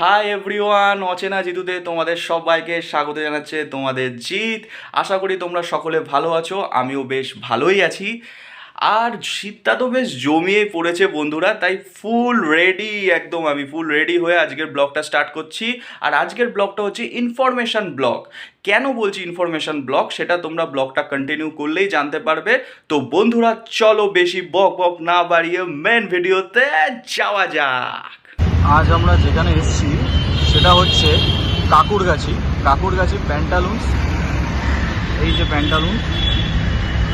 Hi everyone অচেনা জিতুতে তোমাদের সবাইকে স্বাগত জানাচ্ছে তোমাদের জিত আশা করি তোমরা সকলে ভালো আছো, আমিও বেশ ভালোই আছি। আর শীতটা তো বেশ জমিয়ে পড়েছে বন্ধুরা, তাই ফুল রেডি একদম আমি ফুল রেডি হয়ে আজকের ব্লগটা স্টার্ট করছি। আর আজকের ব্লগটা হচ্ছে ইনফরমেশন ব্লগ কেন বলছি ইনফরমেশন ব্লগ সেটা তোমরা ব্লগটা কন্টিনিউ করলেই জানতে পারবে। তো বন্ধুরা, চলো বেশি বক বক না বাড়িয়ে মেন ভিডিওতে যাওয়া যাক। আজ আমরা যেখানে এসেছি, সেটা হচ্ছে কাকুরগাছি। কাকুরগাছি প্যান্টালুন্স এই যে প্যান্টালুন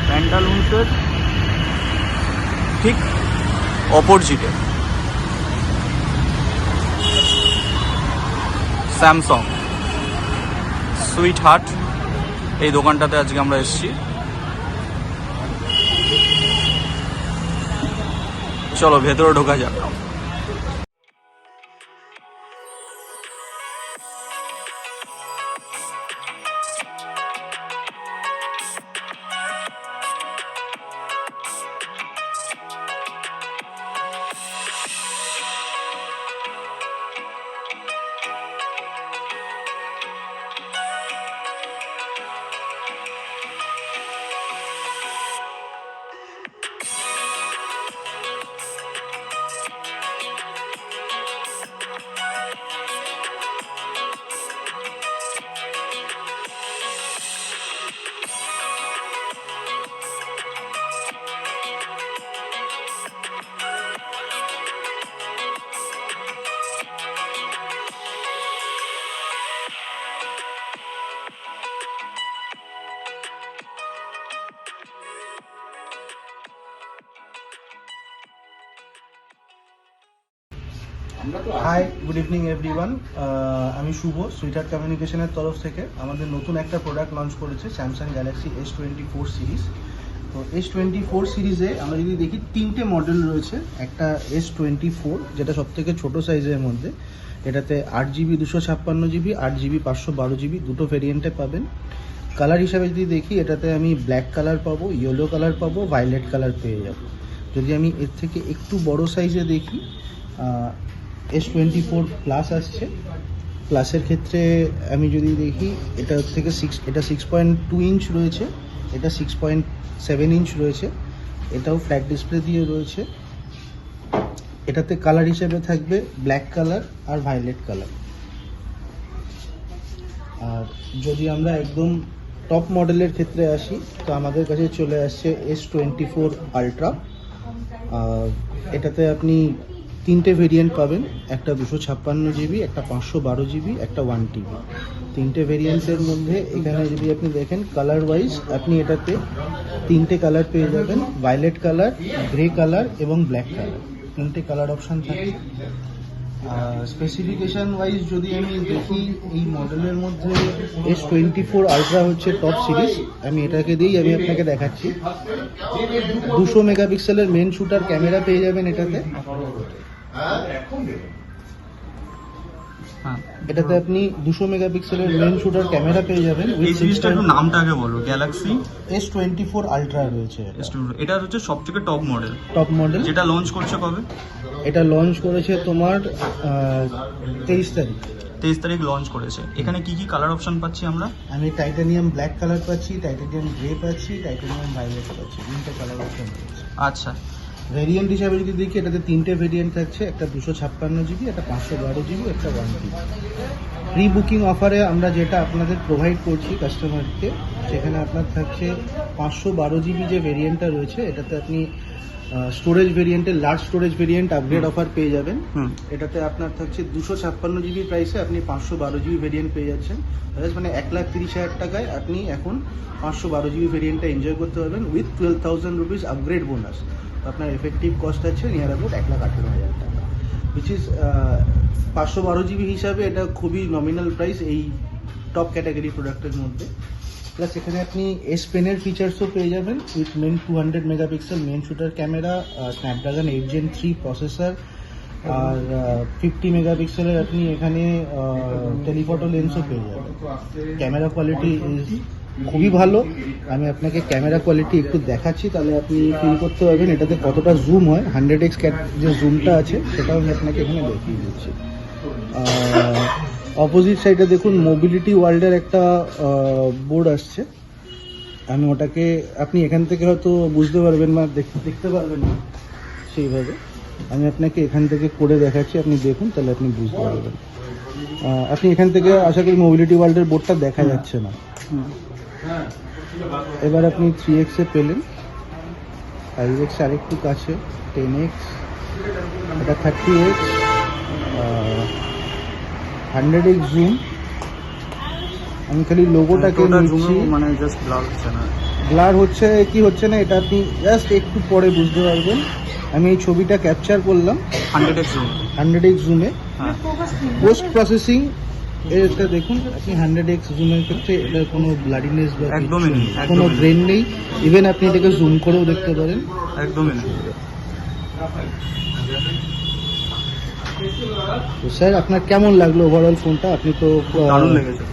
প্যান্টালুন্সের ঠিক অপোজিটে স্যামসং সুইট হার্ট এই দোকানটাতে আজকে আমরা এসেছি। চলো, ভেতরে ঢোকা যাক। হাই গুড ইভিনিং এভরিওয়ান আমি শুভ সুইটার কমিউনিকেশনের তরফ থেকে আমাদের নতুন একটা প্রোডাক্ট লঞ্চ করেছে Samsung Galaxy S twenty four series তো এস টোয়েন্টি ফোর সিরিজে আমরা যদি দেখি, তিনটে মডেল রয়েছে। একটা এস টোয়েন্টি ফোর যেটা সব থেকে ছোটো সাইজের মধ্যে। এটাতে আট জিবি দুশো ছাপ্পান্ন জিবি আট জিবি পাঁচশো বারো জিবি দুটো ভেরিয়েন্টে পাবেন। কালার হিসাবে যদি দেখি, এটাতে আমি ব্ল্যাক কালার পাবো ইয়েলো কালার পাবো ভায়োলেট কালার পেয়ে যাব। যদি আমি এর থেকে একটু বড় সাইজে দেখি এস টোয়েন্টি ফোর প্লাস আসছে প্লাসের ক্ষেত্রে আমি যদি দেখি, এটা থেকে সিক্স এটা সিক্স পয়েন্ট টু ইঞ্চ রয়েছে, এটা সিক্স পয়েন্ট সেভেন ইঞ্চ রয়েছে, এটাও ফ্ল্যাট ডিসপ্লে দিয়ে রয়েছে। এটাতে কালার হিসেবে থাকবে ব্ল্যাক কালার আর ভায়োলেট কালার আর যদি আমরা একদম টপ মডেলের ক্ষেত্রে আসি, তো আমাদের কাছে চলে আসছে এস টোয়েন্টি ফোর আলট্রা এটাতে আপনি তিনটে ভেরিয়েন্ট পাবেন। একটা দুশো ছাপ্পান্ন জিবি একটা পাঁচশো বারো জিবি একটা ওয়ান টিবি তিনটে ভেরিয়েন্টের মধ্যে এখানে যদি আপনি দেখেন কালার ওয়াইজ আপনি এটাতে তিনটে কালার পেয়ে যাবেন। ভায়োলেট কালার গ্রে কালার এবং ব্ল্যাক কালার তিনটে কালার অপশান থাকে। স্পেসিফিকেশন ওয়াইজ যদি আমি দেখি, এই মডেলের মধ্যে এস টোয়েন্টি ফোর আলট্রা হচ্ছে টপ সিরিজ আমি এটাকে দিয়েই আমি আপনাকে দেখাচ্ছি। দুশো মেগাপিক্সেলের মেন শুটার ক্যামেরা পেয়ে যাবেন এটাতে। হ্যাঁ? এটাতে আপনি দুশো মেগাপিক্সেলের মেন শুটার ক্যামেরা পেয়ে যাবেন এই সিরিজটা একটু নামটা আগে বলো Galaxy S twenty four ultra রয়েছে এটা। হচ্ছে সব থেকে টপ মডেল টপ মডেল যেটা লঞ্চ করছে কবে? এটা লঞ্চ করেছে তোমার তেইশ তারিখ। তেইশ তারিখ লঞ্চ করেছে। এখানে কি কি কালার অপশন পাচ্ছি আমরা? আমি টাইটানিয়াম ব্ল্যাক কালার পাচ্ছি টাইটানিয়াম গ্রে পাচ্ছি টাইটানিয়াম ভায়োলেট পাচ্ছি। তিনটে কালার অপশন আচ্ছা। ভেরিয়েন্ট হিসাবে যদি দেখি এটাতে তিনটে ভেরিয়েন্ট থাকছে একটা দুশো ছাপ্পান্ন জিবি একটা পাঁচশো বারো জিবি একটা ওয়ান জিবি প্রি বুকিং অফারে আমরা যেটা আপনাদের প্রোভাইড করছি কাস্টমারকে সেখানে আপনার থাকছে পাঁচশো বারো জিবি যে ভেরিয়েন্টটা রয়েছে এটাতে আপনি স্টোরেজ ভেরিয়েন্টের large storage variant upgrade offer পেয়ে যাবেন। হুম। এটাতে আপনার থাকছে দুশো ছাপ্পান্ন জিবি প্রাইসে আপনি পাঁচশো বারো জিবি ভেরিয়েন্ট পেয়ে যাচ্ছেন। মানে এক লাখ তিরিশ হাজার টাকায় আপনি এখন পাঁচশো বারো জিবি ভেরিয়েন্টটা এনজয় করতে পারবেন with twelve thousand rupees upgrade bonus আপনার এফেক্টিভ কস্ট আছে নিয়ার অ্যাবাউট এক লাখ আঠেরো হাজার টাকা। উইচ ইজ পাঁচশো বারো জিবি হিসাবে এটা খুবই নমিনাল প্রাইস এই টপ ক্যাটাগরি প্রোডাক্টের মধ্যে। প্লাস এখানে আপনি এস পেনের ফিচার্সও পেয়ে যাবেন with main two hundred megapixel main shooter camera Snapdragon eight gen three processor R fifty মেগাপিক্সেলের আপনি এখানে টেলিফটো লেন্সও পেয়ে যাবেন। ক্যামেরা কোয়ালিটি ইজ খুবই ভালো। আমি আপনাকে ক্যামেরা কোয়ালিটি একটু দেখাচ্ছি, তাহলে আপনি ফিল করতে পারবেন এটাতে কতটা জুম হয়। হান্ড্রেড এক্স যে জুমটা আছে, সেটাও আমি আপনাকে এখানে দেখিয়ে দিচ্ছি। অপোজিট সাইডে দেখুন মোবিলিটি ওয়ার্ল্ডের একটা বোর্ড আসছে। আমি ওটাকে, আপনি এখান থেকে হয়তো বুঝতে পারবেন না দেখতে পারবেন না সেইভাবে। আমি আপনাকে এখান থেকে করে দেখাচ্ছি, আপনি দেখুন, তাহলে আপনি বুঝতে পারবেন। আপনি এখান থেকে আশা করি মোবিলিটি ওয়ার্ল্ডের বোর্ডটা দেখা যাচ্ছে না। এবার আপনি থ্রি এক্সে পেলেন। ফাইভ এক্স আরেকটু কাছে টেন এক্স এটা thirty x hundred x zoom আমি খালি লোগোটাকে নিচ্ছি। মানে জাস্ট ব্লার হচ্ছে না। ব্লার হচ্ছে কি হচ্ছে না এটা আপনি জাস্ট একটু পরে বুঝতে পারবেন। আমি এই ছবিটা ক্যাপচার করলাম। Hundred x zoom hundred x জুমে post processing এটা দেখুন আপনি হান্ড্রেড এক্স জুমের ক্ষেত্রে এটা কোনো ব্লাডিনেস বা একদমই নেই, কোনো ব্রেন নেই। ইভেন আপনি এটাকে জুম করেও দেখতে পারেন। একদমই না তো স্যার আপনার কেমন লাগল ওভারঅল ফোনটা আপনি তো দারুণ লেগেছে।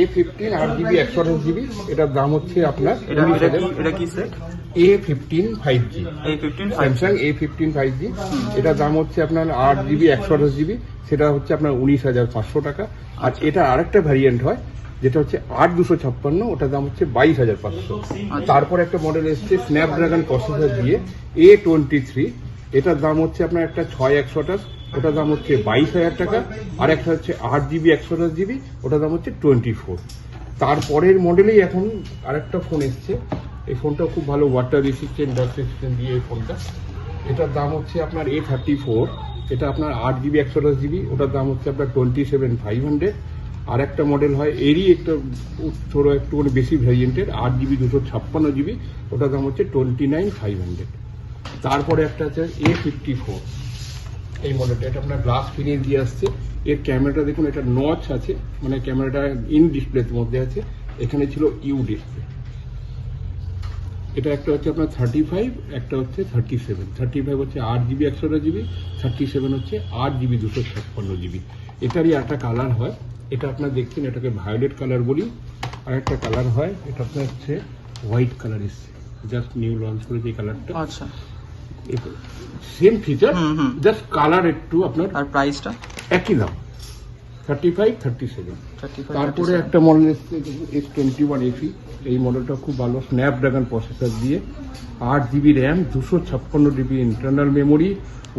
এ ফিফটিন আট জিবি একশো আঠাশ জিবি এটার দাম হচ্ছে আপনার এটা এটা এটা কি set A fifteen five G Samsung A fifteen five G এটার দাম হচ্ছে আপনার আট জিবি একশো আঠাশ জিবি সেটা হচ্ছে আপনার উনিশ হাজার পাঁচশো টাকা। আর এটা আরেকটা ভ্যারিয়েন্ট হয় যেটা হচ্ছে আট দুশো ছাপ্পান্ন ওটার দাম হচ্ছে বাইশ হাজার পাঁচশো। তারপর একটা মডেল এসছে স্ন্যাপড্রাগন প্রসেসর দিয়ে এ টোয়েন্টি থ্রি এটার দাম হচ্ছে আপনার একটা ছয় একশো আঠাশ ওটার দাম হচ্ছে বাইশ হাজার টাকা আর একটা হচ্ছে আট জিবি, একশো আঠাশ জিবি, ওটার দাম হচ্ছে টোয়েন্টি ফোর। তারপরের মডেলেই এখন আরেকটা ফোন এসছে। এই ফোনটা খুব ভালো ওয়াটার রেসিস্টেন্ট ডাস্ট রেসিস্টেন্ট দিয়ে এই ফোনটা এটার দাম হচ্ছে আপনার এ থার্টি ফোর এটা আপনার আট জিবি, একশো দশ জিবি, ওটার দাম হচ্ছে আপনার টোয়েন্টি সেভেন ফাইভ হান্ড্রেড আর একটা মডেল হয় এরই একটা ছোটো একটুখানি বেশি ভ্যারিয়েন্টের আট জিবি, দুশো ছাপ্পান্ন জিবি, ওটার দাম হচ্ছে টোয়েন্টি নাইন ফাইভ হান্ড্রেড তারপরে একটা আছে এ ফিফটি ফোর এই মডেলটা এটা আপনার গ্লাস ফিনিশ দিয়ে আসছে। এর ক্যামেরাটা দেখুন, এটা নচ আছে মানে ক্যামেরাটা ইন ডিসপ্লের মধ্যে আছে। এখানে ছিল ইউ ডিসপ্লে এটা একটা হচ্ছে আপনার থার্টি ফাইভ একটা হচ্ছে থার্টি সেভেন থার্টি ফাইভ হচ্ছে আট জিবি একশোটা জিবি থার্টি সেভেন হচ্ছে আট জিবি দুশো ছাপ্পান্ন জিবি এটারই একটা কালার হয়। এটা আপনার দেখছেন, এটাকে ভায়োলেট কালার বলি। আর একটা কালার হয়, এটা আপনার হচ্ছে হোয়াইট কালার এসছে। জাস্ট নিউ লঞ্চ করেছে এই কালারটা আচ্ছা। Same feature. জাস্ট কালার একটু আপনার আর প্রাইসটা একই দাম। থার্টি ফাইভ থার্টি সেভেন তারপরে একটা মডেল এসছে এস টোয়েন্টি ওয়ান এফি এই মডেলটা খুব ভালো। স্ন্যাপড্রাগন প্রসেসর দিয়ে আট জিবি র্যাম দুশো ছাপ্পান্ন GB internal memory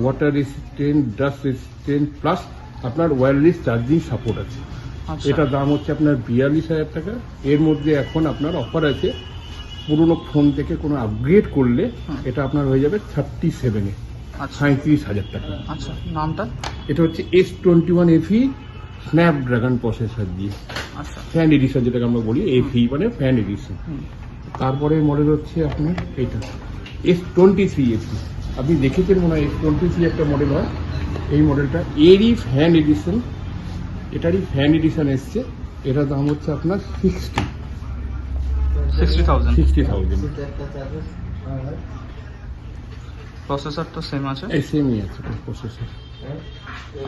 water resistant dust resistant plus আপনার ওয়্যারলেস চার্জিং সাপোর্ট আছে। আচ্ছা। এটার দাম হচ্ছে আপনার বিয়াল্লিশ হাজার টাকা। এর মধ্যে এখন আপনার অফার আছে পুরোনো ফোন থেকে কোনো আপগ্রেড করলে এটা আপনার হয়ে যাবে থার্টি সেভেনে আচ্ছা। সাঁত্রিশ হাজার টাকা। আচ্ছা নামটা? এটা হচ্ছে S twenty one FE Snapdragon processor দিয়ে। আচ্ছা। ফ্যান এডিশন যেটাকে আমরা বলি এফি মানে ফ্যান এডিশন। তারপরে মডেল হচ্ছে আপনার এইটা এস টোয়েন্টি থ্রি এফি আপনি দেখেছেন মনে হয় এস টোয়েন্টি থ্রি একটা মডেল হয় এই মডেলটা এরই ফ্যান এডিশন এটারই ফ্যান এডিশন এসছে এটার দাম হচ্ছে আপনার সিক্সটি প্রসেসর তো সেম আছে? এই সেমই আছে প্রসেসর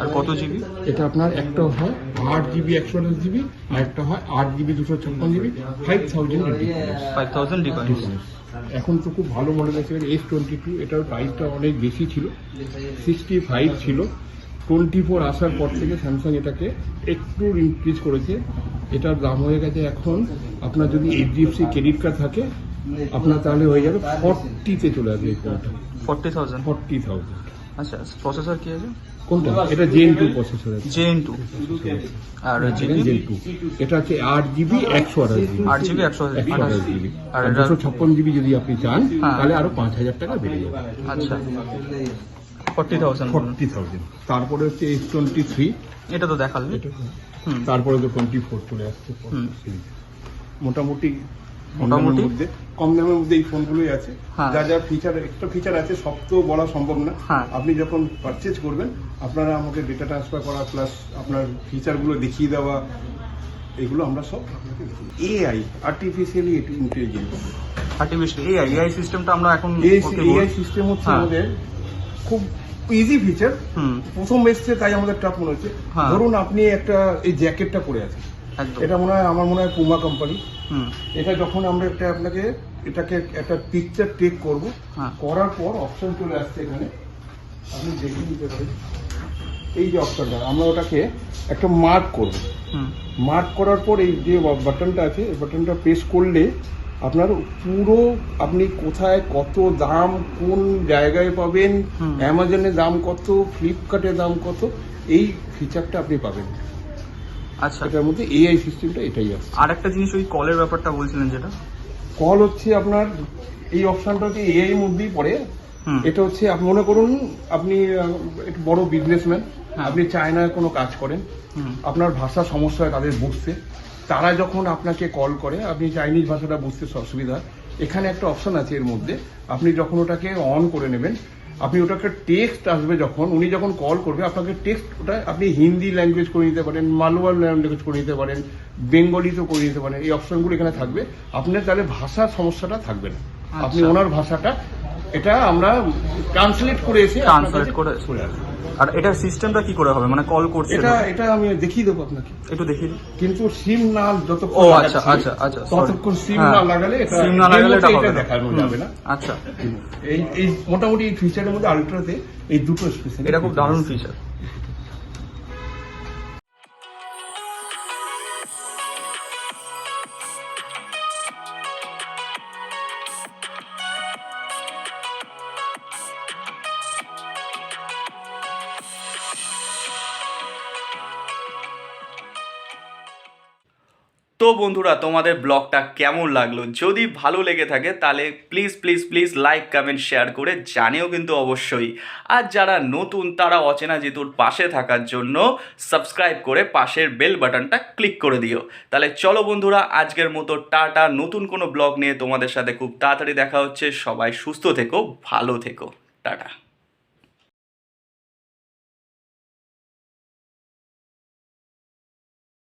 আর কত জিবি এটা আপনার একটা হয় আট জিবি একশো আঠাশ জিবি আর একটা হয় আট জিবি দুশো ছাপ্পান্ন GB five thousand five thousand difference এখন তো খুব ভালো মডেল আছে এস টোয়েন্টি টু এটার প্রাইসটা অনেক বেশি ছিল। সিক্সটি ফাইভ ছিল। টোয়েন্টি ফোর আসার পর থেকে স্যামসাং এটাকে একটু ইনক্রিজ করেছে। এটার দাম হয়ে গেছে এখন আপনার যদি এইচডিএফসি ক্রেডিট কার্ড থাকে আপনার তাহলে হয়ে যাবে ফর্টিতে চলে আসবে এই ফোনটা ফোর্টি থাউজেন্ড ফর্টি থাউজেন্ড আচ্ছা প্রসেসর কি আছে? কোনটা? এটা Gen two processor Gen two আর জেন টু এটা হচ্ছে আট জিবি একশো আঠাশ জিবি আট জিবি একশো আঠাশ জিবি আর আর দুশো ছাপ্পান্ন জিবি যদি আপনি চান হ্যাঁ। তাহলে আরও পাঁচ হাজার টাকা বেড়ে যাবে। আচ্ছা। Forty thousand. Forty thousand. তারপরে হচ্ছে এইচ টোয়েন্টি থ্রি। এটা তো দেখালে। তারপরে তো টোয়েন্টি ফোর চলে আসছে। মোটামুটি মোটামুটি? কম দামের মধ্যে এই ফোনগুলোই আছে। হ্যাঁ। যা যা ফিচার ফিচার আছে সব তো বলা সম্ভব না। হ্যাঁ। আপনি যখন পারচেজ করবেন আপনারা আমাকে ডেটা ট্রান্সফার করা প্লাস আপনার ফিচারগুলো দেখিয়ে দেওয়া এগুলো আমরা সব আপনাকে AI artificially intelligence artificial AI AI সিস্টেমটা আমরা এখন এআই সিস্টেম হচ্ছে হ্যাঁ। আমাদের খুব ইজি ফিচার প্রথম এসছে তাই আমাদের টাফ মনে হচ্ছে। হ্যাঁ। ধরুন আপনি একটা এই জ্যাকেটটা পরে আছেন। এটা মনে হয় আমার মনে হয় পুমা কোম্পানি এটা যখন আমরা একটা আপনাকে এটাকে একটা পিকচার টেক করব। করার পর অপশন চলে আসছে এখানে। আপনি দেখে নিতে পারেন। এই যে অপশনটা আমরা ওটাকে একটা মার্ক করব। মার্ক করার পর এই যে বাটনটা আছে এই বাটনটা প্রেস করলে আপনার পুরো আপনি কোথায় কত দাম কোন জায়গায় পাবেন হুম। অ্যামাজনের দাম কত ফ্লিপকার্টের দাম কত এই ফিচারটা আপনি পাবেন। আচ্ছা। এটার মধ্যে এআই সিস্টেমটা এটাই আছে। আর একটা জিনিস ওই কলের ব্যাপারটা বলছিলেন যেটা? কল হচ্ছে আপনার এই অপশনটা হচ্ছে এআই মধ্যেই পড়ে। এটা হচ্ছে আপনি মনে করুন আপনি একটু বড় বিজনেসম্যান। আপনি চায়নায় কোনো কাজ করেন। আপনার ভাষা সমস্যা হয় তাদের বুঝতে। তারা যখন আপনাকে কল করে আপনি চাইনিজ ভাষাটা বুঝতে অসুবিধা। এখানে একটা অপশন আছে এর মধ্যে। আপনি যখন ওটাকে অন করে নেবেন আপনি ওটাকে টেক্সট আসবে যখন উনি যখন কল করবে আপনাকে টেক্সট ওটা আপনি হিন্দি ল্যাঙ্গুয়েজ করে নিতে পারেন মালওয়াল ল্যাঙ্গুয়েজ করে নিতে পারেন বেঙ্গলিতেও করে নিতে পারেন এই অপশনগুলো এখানে থাকবে। আপনার তাহলে ভাষার সমস্যাটা থাকবে না। আপনি আচ্ছা। ওনার ভাষাটা এটা আমরা ট্রান্সলেট করে এসে কাছে করে- চলে আসবে। আর এটা সিস্টেমটা কি করে হবে? মানে কল করছে এটা এটা আমি দেখিয়ে দেবো আপনাকে। একটু দেখিয়ে দিন। কিন্তু সিম না যতক্ষণ ও আচ্ছা আচ্ছা আচ্ছা ততক্ষণ সিম হ্যাঁ, না লাগালে এটা সিম না লাগালে এটা হবে না। দেখানো যাবে না। আচ্ছা। এই এই মোটামুটি ফিচারের মধ্যে আলট্রাতে এই দুটো স্পেশাল এটা খুব দারুণ ফিচার তো বন্ধুরা, তোমাদের ব্লগটা কেমন লাগল? যদি ভালো লেগে থাকে, তাহলে please please please like comment share করে জানিও কিন্তু অবশ্যই। আর যারা নতুন, তারা অচেনা জিতুর পাশে থাকার জন্য সাবস্ক্রাইব করে পাশের বেল বাটনটা ক্লিক করে দিও। তাহলে চলো বন্ধুরা, আজকের মতো টাটা। নতুন কোনো ব্লগ নিয়ে তোমাদের সাথে খুব তাড়াতাড়ি দেখা হচ্ছে। সবাই সুস্থ থেকো, ভালো থেকো। টাটা।